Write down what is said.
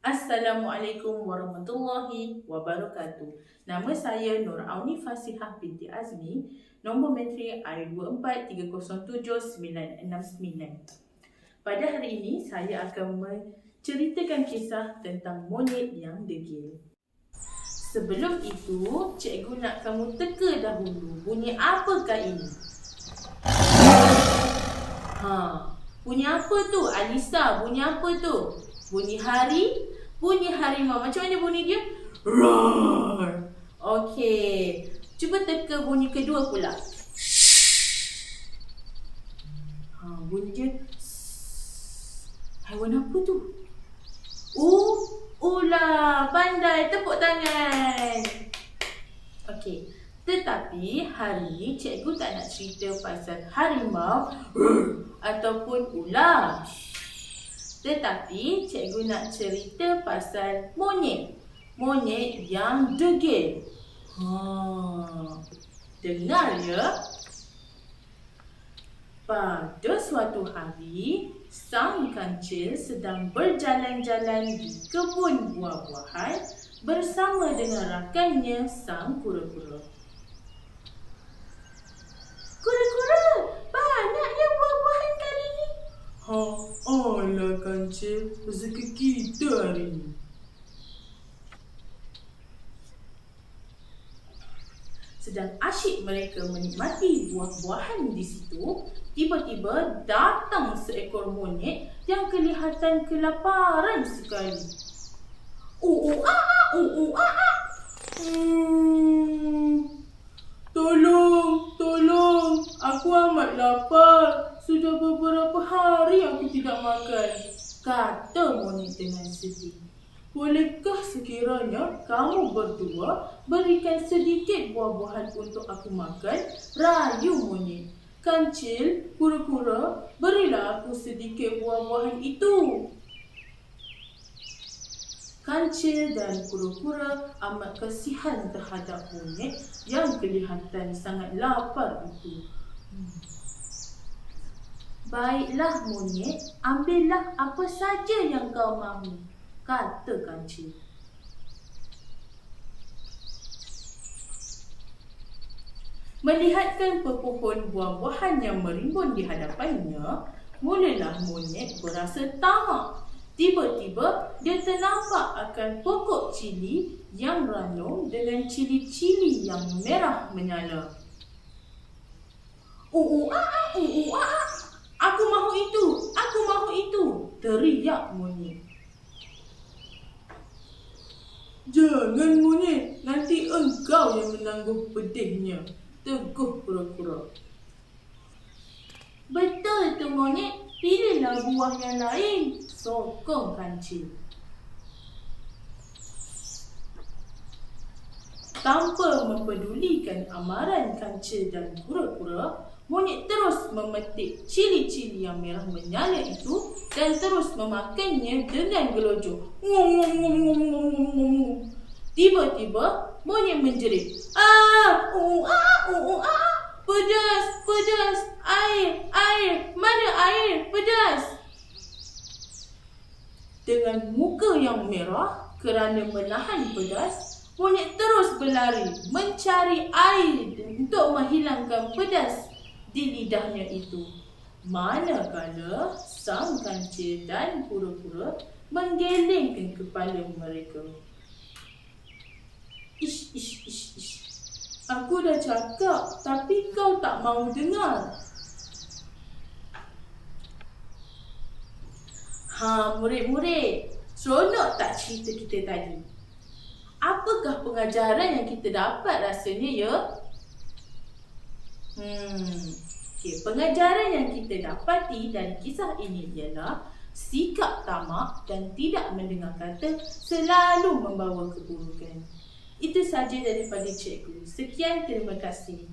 Assalamualaikum warahmatullahi wabarakatuh. Nama saya Nur Auni Fasihah binti Azmi, nombor menteri I2430799. Pada hari ini saya akan menceritakan kisah tentang monyet yang degil. Sebelum itu, cikgu nak kamu teka dahulu bunyi apakah ini? Ha, bunyi apa tu? Alisa, bunyi apa tu? Bunyi hari, bunyi harimau. Macam mana bunyi dia? Roar. Okey. Cuba teka bunyi kedua pula. Ha, bunyi dia Haiwan apa tu? Uh, ular. Pandai. Tepuk tangan. Okey. Tetapi hari ni cikgu tak nak cerita pasal harimau ataupun ular. Tetapi cikgu nak cerita pasal monyet. Monyet yang degil. Ha. Dengar ya. Pada suatu hari, sang kancil sedang berjalan-jalan di kebun buah-buahan bersama dengan rakannya sang kura-kura banyaknya buah-buahan kali ini. Ha, alah kancil, rezeki kita hari ni. Sedang asyik mereka menikmati buah-buahan di situ, tiba-tiba datang seekor monyet yang kelihatan kelaparan sekali. Uh, uh, ah, ah, uh, uh, ah, ah. Hmm, tolong, tolong. Aku amat lapar. Sudah beberapa hari aku tidak makan. Kata monyet dengan sedih. Bolehkah sekiranya kamu berdua berikan sedikit buah-buahan untuk aku makan? Rayu monyet. Kancil, kura-kura, berilah aku sedikit buah-buahan itu. Kancil dan kura-kura amat kasihan terhadap monyet yang kelihatan sangat lapar itu. Hmm. Baiklah monyet, ambillah apa saja yang kau mahu, kata kancil. Melihatkan pepohon buah-buahan yang merimbun di hadapannya, mulalah monyet berasa tamak Tiba-tiba dia ternampak akan pokok cili yang ranum dengan cili-cili yang merah menyala. Uh, uh, Aku mahu itu, aku mahu itu, teriak monyet. Jangan monyet, nanti engkau yang menanggung pedihnya. Teguh kura-kura. Betul tu monyet, pilihlah buah yang lain sokong kancil. Tanpa mempedulikan amaran kancil dan kura-kura, monyet terus memetik cili-cili yang merah menyala itu dan terus memakannya dengan gelojok. Tiba-tiba, monyet menjerit. Ah, uh, ah, uh, uh, ah, pedas, pedas, air, air, mana air, pedas. Dengan muka yang merah kerana menahan pedas, monyet terus berlari mencari air untuk menghilangkan pedas di lidahnya itu. Manakala sang kancil dan kura-kura menggelengkan kepala mereka. Ish, ish, ish, ish. Aku dah cakap tapi kau tak mau dengar. Ha, murid-murid, seronok tak cerita kita tadi? Apakah pengajaran yang kita dapat rasanya ya? Hmm, okay. pengajaran yang kita dapati dari kisah ini ialah sikap tamak dan tidak mendengar kata selalu membawa keburukan. Itu saja daripada cikgu. Sekian terima kasih.